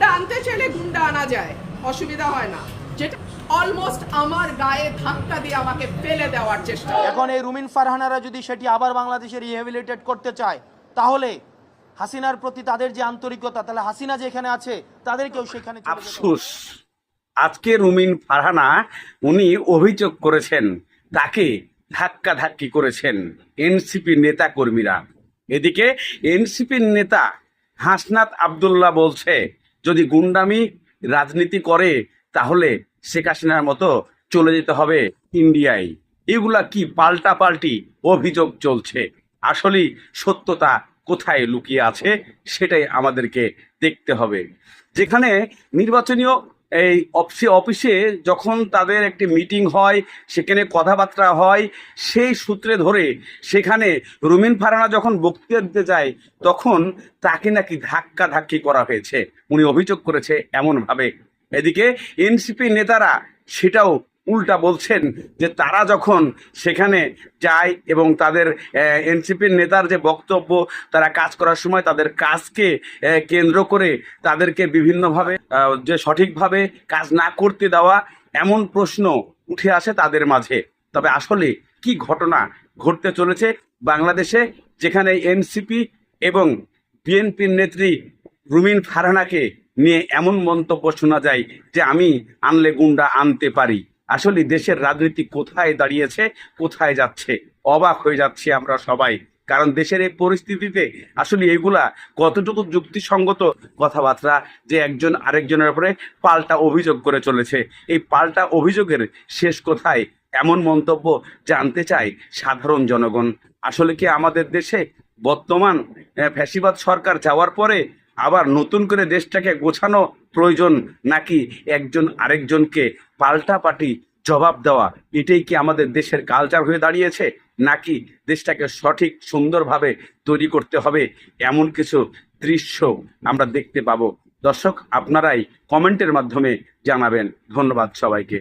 গুন্ডা আনতে চাইলে গুন্ডা আনা যায়। অসুবিধা হয় না। যেটা অলমোস্ট আমার গায়ে ধাক্কা দিয়ে আমাকে ফেলে দেওয়ার চেষ্টা। এখন এই রুমিন ফারহানারা যদি সেটি আবার বাংলাদেশে রিহেবিলিটেট করতে চায় তাহলে হাসিনার প্রতি তাদের যে আন্তরিকতা তাহলে হাসিনা যেখানে আছে তাদেরকেও সেখানে। আফসোস। আজকে রুমিন ফারহানা উনি অভিযোগ করেছেন তাকে ধাক্কা ধাক্কি করেছেন এনসিপি নেতা কর্মীরা। এদিকে এনসিপির নেতা হাসনাত আবদুল্লাহ বলছে যদি গুন্ডামি রাজনীতি করে, তাহলে শেখ হাসিনার মতো চলে যেতে হবে ইন্ডিয়ায়। এগুলা কি পাল্টা পাল্টি অভিযোগ চলছে? আসলেই সত্যতা কোথায় লুকিয়ে আছে, সেটাই আমাদেরকে দেখতে হবে। যেখানে নির্বাচনীয় এই অফিসে অফিসে যখন তাদের একটি মিটিং হয়, সেখানে কথাবার্তা হয়, সেই সূত্রে ধরে সেখানে রুমিন ফারানা যখন বক্তৃতা দিতে যায়, তখন তাকে নাকি ধাক্কা ধাক্কি করা হয়েছে। উনি অভিযোগ করেছে এমনভাবে। এদিকে এনসিপি নেতারা সেটাও উল্টা বলছেন যে তারা যখন সেখানে যায় এবং তাদের এনসিপির নেতার যে বক্তব্য, তারা কাজ করার সময় তাদের কাজকে কেন্দ্র করে তাদেরকে বিভিন্নভাবে যে সঠিকভাবে কাজ না করতে দেওয়া এমন প্রশ্ন উঠে আসে তাদের মাঝে। তবে আসলে কি ঘটনা ঘটতে চলেছে বাংলাদেশে, যেখানে এনসিপি এবং বিএনপির নেত্রী রুমিন ফারহানাকে নিয়ে এমন মন্তব্য শোনা যায় যে আমি আনলে গুন্ডা আনতে পারি। আসলে দেশের রাজনীতি কোথায় দাঁড়িয়েছে, কোথায় যাচ্ছে? অবাক হয়ে যাচ্ছি আমরা সবাই। কারণ দেশের এই পরিস্থিতিতে আসলে এগুলা কতটুকু যুক্তিসঙ্গত কথাবার্তা যে একজন আরেকজনের উপরে পাল্টা অভিযোগ করে চলেছে। এই পাল্টা অভিযোগের শেষ কোথায়? এমন মন্তব্য জানতে চায় সাধারণ জনগণ। আসলে কি আমাদের দেশে বর্তমান ফ্যাসিবাদ সরকার যাওয়ার পরে আবার নতুন করে দেশটাকে গোছানো প্রয়োজন নাকি একজন আরেকজনকে পাল্টাপাল্টি জবাব দেওয়া? এটাই কি আমাদের দেশের কালচার হয়ে দাঁড়িয়েছে? নাকি দেশটাকে সঠিক, সুন্দরভাবে তৈরি করতে হবে? এমন কিছু দৃশ্য আমরা দেখতে পাবো। দর্শক, আপনারাই কমেন্টের মাধ্যমে জানাবেন। ধন্যবাদ সবাইকে।